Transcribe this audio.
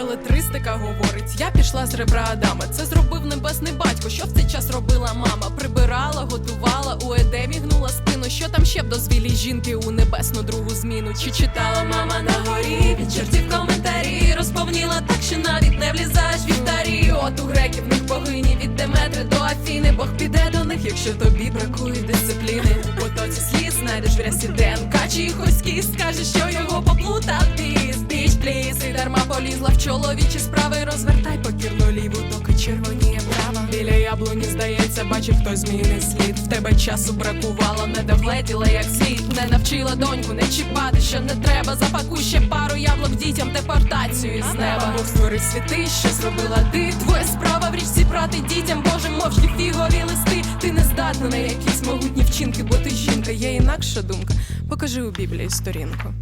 Белетристика говорить, я пішла з ребра Адама. Це зробив небесний батько. Що в цей час робила мама? Прибирала, готувала, у едемі гнула спину. Що там ще б дозвілі жінки у небесну другу зміну? Чи читала мама на горі? Від чертів коментарі розповніла так, що навіть не влізаєш в вівтарі. От у греків них богині від Деметри до Афіни. Бог піде до них, якщо тобі бракує дисципліни. У потоці слід знайдеш в рясі ДНК Чайковський скаже, що його поплутав полізла в чоловічі справи. Розвертай покірну ліву, доки червоніє права. Біля яблуні, здається, бачив хтось зміїний слід. В тебе часу бракувало, не довлетіла як слід. Не навчила доньку не чіпати, що не треба. Запакуй ще пару яблук дітям, депортацію із неба. Бог створив світи, що зробила ти. Твоя справа в річці брати дітям, Боже, мовчки фігові листи. Ти не здатна на якісь могутні вчинки, бо ти жінка, є інакша думка. Покажи у Біблії сторінку